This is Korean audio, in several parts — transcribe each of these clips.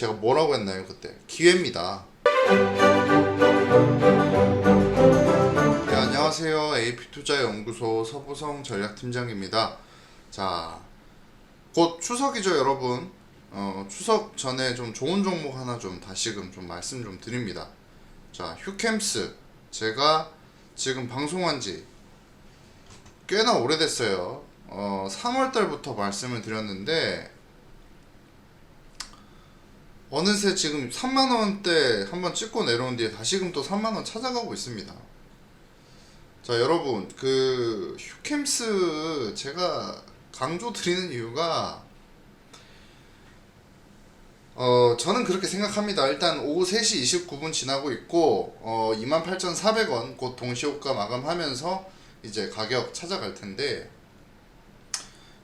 제가 뭐라고 했나요 그때? 기회입니다. 네, 안녕하세요. AP투자연구소 서보성 전략팀장입니다. 자곧 추석이죠 여러분? 어, 추석 전에 좀 좋은 종목 하나 좀 다시금 좀 말씀 좀 드립니다. 자 휴캠스. 제가 지금 방송한 지 꽤나 오래됐어요. 어, 3월달부터 말씀을 드렸는데 어느새 지금 3만 원대 한번 찍고 내려온 뒤에 다시금 또 3만 원 찾아가고 있습니다. 자, 여러분, 그, 휴캠스 제가 강조 드리는 이유가, 어, 저는 그렇게 생각합니다. 일단 오후 3시 29분 지나고 있고, 어, 28,400원 곧 동시호가 마감하면서 이제 가격 찾아갈 텐데,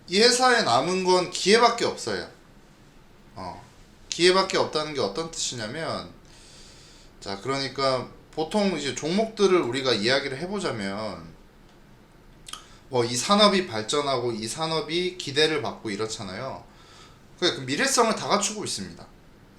이 회사에 남은 건 기회밖에 없어요. 어. 기회밖에 없다는 게 어떤 뜻이냐면 자 그러니까 보통 이제 종목들을 우리가 이야기를 해보자면 뭐 이 산업이 발전하고 이 산업이 기대를 받고 이렇잖아요. 그 미래성을 다 갖추고 있습니다.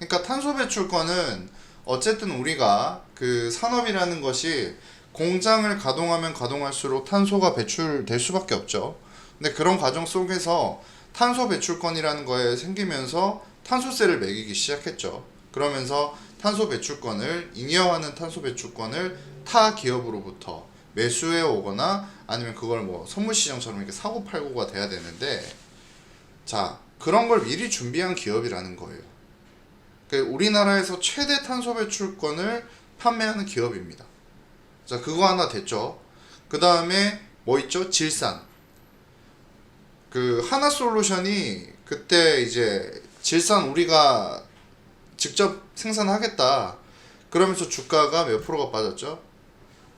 그러니까 탄소 배출권은 어쨌든 우리가 그 산업이라는 것이 공장을 가동하면 가동할수록 탄소가 배출될 수밖에 없죠. 근데 그런 과정 속에서 탄소 배출권이라는 거에 생기면서 탄소세를 매기기 시작했죠. 그러면서 탄소 배출권을 잉여하는 탄소 배출권을 타 기업으로부터 매수해 오거나 아니면 그걸 뭐 선물 시장처럼 이렇게 사고 팔고가 돼야 되는데 자 그런 걸 미리 준비한 기업이라는 거예요. 그러니까 우리나라에서 최대 탄소 배출권을 판매하는 기업입니다. 자 그거 하나 됐죠. 그 다음에 뭐 있죠? 질산. 그 하나 솔루션이 그때 이제 질산 우리가 직접 생산하겠다. 그러면서 주가가 몇 프로가 빠졌죠?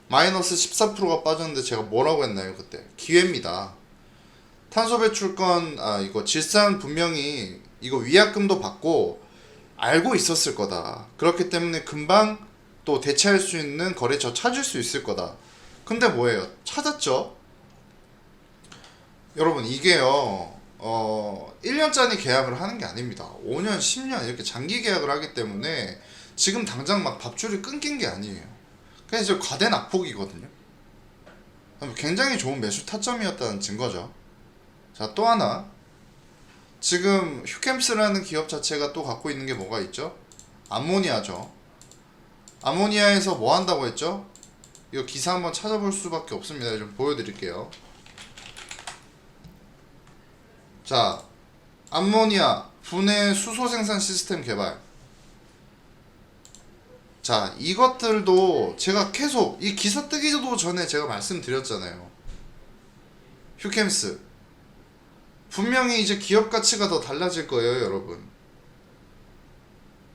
마이너스 14%가 빠졌는데 제가 뭐라고 했나요 그때? 기회입니다. 탄소 배출권 아 이거 질산 분명히 이거 위약금도 받고 알고 있었을 거다. 그렇기 때문에 금방 또 대체할 수 있는 거래처 찾을 수 있을 거다. 근데 뭐예요? 찾았죠? 여러분 이게요. 어 1년짜리 계약을 하는 게 아닙니다. 5년, 10년 이렇게 장기 계약을 하기 때문에 지금 당장 막 밥줄이 끊긴 게 아니에요. 그냥 이제 과대 낙폭이거든요. 굉장히 좋은 매수 타점이었다는 증거죠. 자, 또 하나. 지금 휴캠스라는 기업 자체가 또 갖고 있는 게 뭐가 있죠? 암모니아죠. 암모니아에서 뭐 한다고 했죠? 이거 기사 한번 찾아볼 수밖에 없습니다. 좀 보여드릴게요. 자, 암모니아 분해 수소 생산 시스템 개발. 자, 이것들도 제가 계속 이 기사 뜨기도 전에 제가 말씀드렸잖아요. 휴캠스. 분명히 이제 기업 가치가 더 달라질 거예요, 여러분.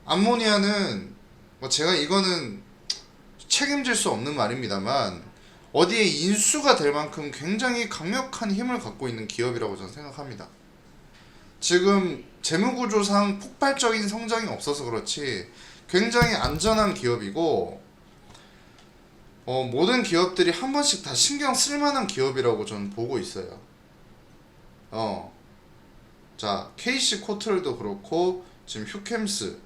암모니아는 뭐 제가 이거는 책임질 수 없는 말입니다만 어디에 인수가 될 만큼 굉장히 강력한 힘을 갖고 있는 기업이라고 저는 생각합니다. 지금 재무구조상 폭발적인 성장이 없어서 그렇지 굉장히 안전한 기업이고 어, 모든 기업들이 한 번씩 다 신경 쓸 만한 기업이라고 저는 보고 있어요. 어. 자, KC 코틀도 그렇고 지금 휴캠스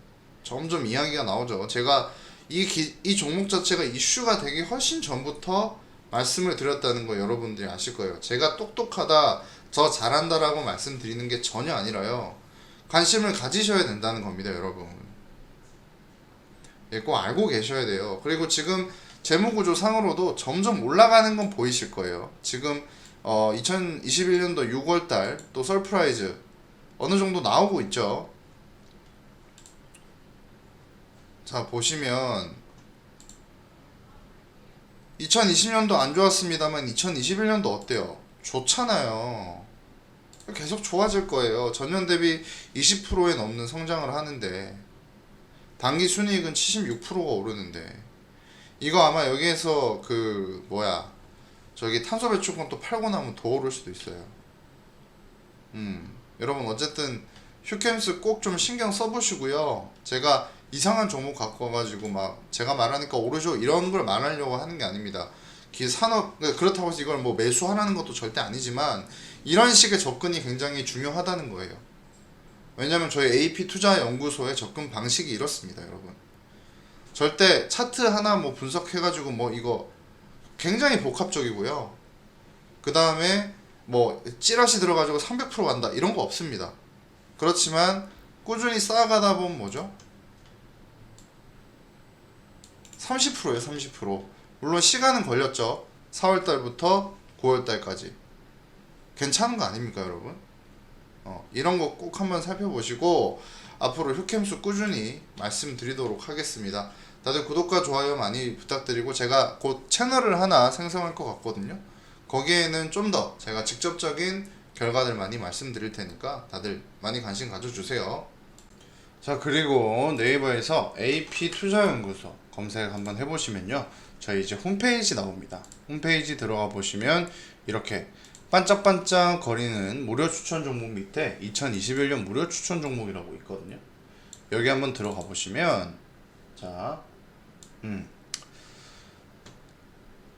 점점 이야기가 나오죠. 제가 이, 기, 이 종목 자체가 이슈가 되기 훨씬 전부터 말씀을 드렸다는 거 여러분들이 아실 거예요. 제가 똑똑하다, 저 잘한다라고 말씀드리는 게 전혀 아니라요. 관심을 가지셔야 된다는 겁니다, 여러분. 예, 꼭 알고 계셔야 돼요. 그리고 지금 재무구조 상으로도 점점 올라가는 건 보이실 거예요. 지금 어, 2021년도 6월달 또 서프라이즈 어느 정도 나오고 있죠. 자 보시면 2020년도 안 좋았습니다만 2021년도 어때요? 좋잖아요. 계속 좋아질 거예요. 전년 대비 20%에 넘는 성장을 하는데 단기 순이익은 76%가 오르는데 이거 아마 여기에서 그 뭐야 저기 탄소 배출권 또 팔고 나면 더 오를 수도 있어요. 음 여러분 어쨌든 휴캠스 꼭 좀 신경 써보시고요. 제가 이상한 종목 갖고 와가지고 막 제가 말하니까 오르죠 이런 걸 말하려고 하는 게 아닙니다. 기 산업 그러니까 그렇다고 해서 이걸 뭐 매수하라는 것도 절대 아니지만 이런 식의 접근이 굉장히 중요하다는 거예요. 왜냐면 저희 AP 투자 연구소의 접근 방식이 이렇습니다, 여러분. 절대 차트 하나 뭐 분석해가지고 뭐 이거 굉장히 복합적이고요. 그 다음에 뭐 찌라시 들어가지고 300% 간다 이런 거 없습니다. 그렇지만 꾸준히 쌓아가다 보면 뭐죠? 30%예요, 30%. 물론 시간은 걸렸죠. 4월 달부터 9월 달까지. 괜찮은 거 아닙니까, 여러분? 어, 이런 거 꼭 한번 살펴보시고 앞으로 휴캠수 꾸준히 말씀드리도록 하겠습니다. 다들 구독과 좋아요 많이 부탁드리고 제가 곧 채널을 하나 생성할 것 같거든요. 거기에는 좀 더 제가 직접적인 결과들 많이 말씀드릴 테니까 다들 많이 관심 가져주세요. 자 그리고 네이버에서 AP 투자연구소 검색 한번 해보시면요. 저희 이제 홈페이지 나옵니다. 홈페이지 들어가 보시면 이렇게 반짝반짝 거리는 무료 추천 종목 밑에 2021년 무료 추천 종목이라고 있거든요. 여기 한번 들어가 보시면 자 음.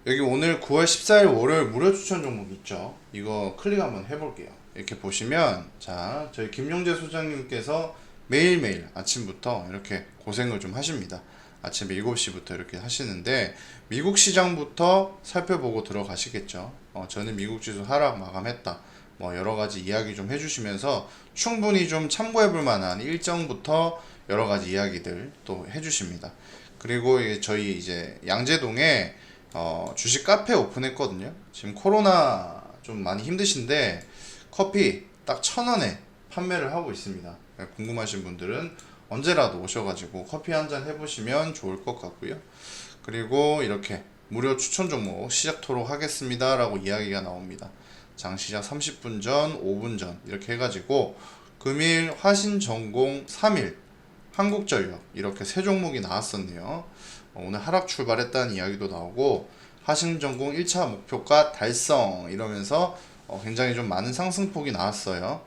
여기 오늘 9월 14일 월요일 무료 추천 종목 있죠? 이거 클릭 한번 해볼게요. 이렇게 보시면 자 저희 김용재 소장님께서 매일매일 아침부터 이렇게 고생을 좀 하십니다. 아침 7시부터 이렇게 하시는데 미국 시장부터 살펴보고 들어가시겠죠. 어, 저는 미국 지수 하락 마감했다. 뭐 여러 가지 이야기 좀 해주시면서 충분히 좀 참고해 볼 만한 일정부터 여러 가지 이야기들 또 해주십니다. 그리고 저희 이제 양재동에 어, 주식 카페 오픈했거든요. 지금 코로나 좀 많이 힘드신데 커피 딱 천 원에 판매를 하고 있습니다. 네, 궁금하신 분들은 언제라도 오셔가지고 커피 한 잔 해보시면 좋을 것 같고요. 그리고 이렇게 무료 추천 종목 시작토록 하겠습니다 라고 이야기가 나옵니다. 장시작 30분 전, 5분 전 이렇게 해가지고 금일 화신 전공 3일 한국전력 이렇게 세 종목이 나왔었네요. 어, 오늘 하락 출발했다는 이야기도 나오고 화신 전공 1차 목표가 달성 이러면서 어, 굉장히 좀 많은 상승폭이 나왔어요.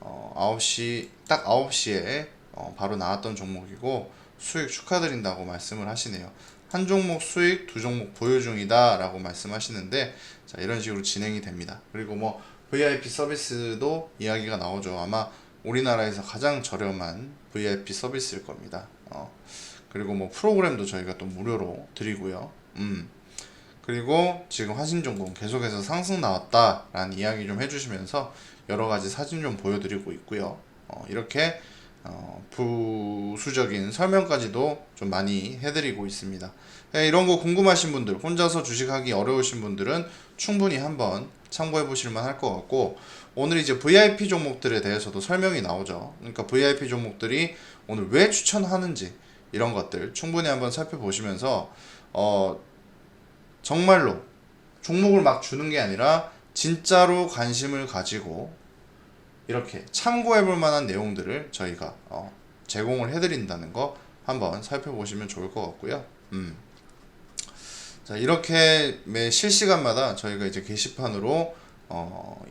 어, 9시 딱 9시에 어, 바로 나왔던 종목이고 수익 축하드린다고 말씀을 하시네요. 한 종목 수익 두 종목 보유 중이다 라고 말씀하시는데 자 이런 식으로 진행이 됩니다. 그리고 뭐 VIP 서비스도 이야기가 나오죠. 아마 우리나라에서 가장 저렴한 VIP 서비스일 겁니다. 어, 그리고 뭐 프로그램도 저희가 또 무료로 드리고요. 음. 그리고 지금 화신전공 계속해서 상승 나왔다라는 이야기 좀 해주시면서 여러 가지 사진 좀 보여드리고 있고요. 어, 이렇게 어, 부수적인 설명까지도 좀 많이 해드리고 있습니다. 네, 이런 거 궁금하신 분들, 혼자서 주식하기 어려우신 분들은 충분히 한번 참고해 보실 만 할 것 같고, 오늘 이제 VIP 종목들에 대해서도 설명이 나오죠. 그러니까 VIP 종목들이 오늘 왜 추천하는지 이런 것들 충분히 한번 살펴보시면서, 어, 정말로 종목을 막 주는 게 아니라 진짜로 관심을 가지고 이렇게 참고해 볼 만한 내용들을 저희가 어, 제공을 해드린다는 거 한번 살펴보시면 좋을 것 같고요. 음. 자, 이렇게 매 실시간마다 저희가 이제 게시판으로 어,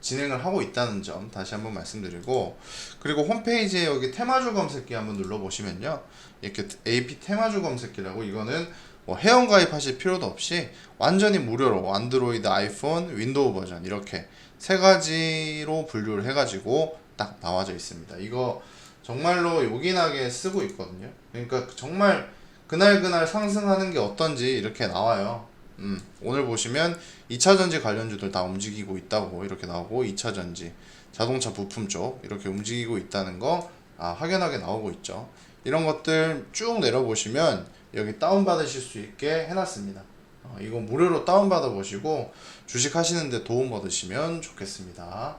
진행을 하고 있다는 점 다시 한번 말씀드리고 그리고 홈페이지에 여기 테마주 검색기 한번 눌러보시면요 이렇게 AP 테마주 검색기라고 이거는 뭐 회원 가입하실 필요도 없이 완전히 무료로 안드로이드, 아이폰, 윈도우 버전 이렇게 세 가지로 분류를 해가지고 딱 나와져 있습니다. 이거 정말로 요긴하게 쓰고 있거든요. 그러니까 정말 그날 그날 상승하는 게 어떤지 이렇게 나와요. 음, 오늘 보시면 2차 전지 관련주들 다 움직이고 있다고 이렇게 나오고 2차 전지, 자동차 부품 쪽 이렇게 움직이고 있다는 거 아, 확연하게 나오고 있죠. 이런 것들 쭉 내려보시면 여기 다운받으실 수 있게 해놨습니다. 어, 이거 무료로 다운받아 보시고 주식 하시는데 도움 받으시면 좋겠습니다.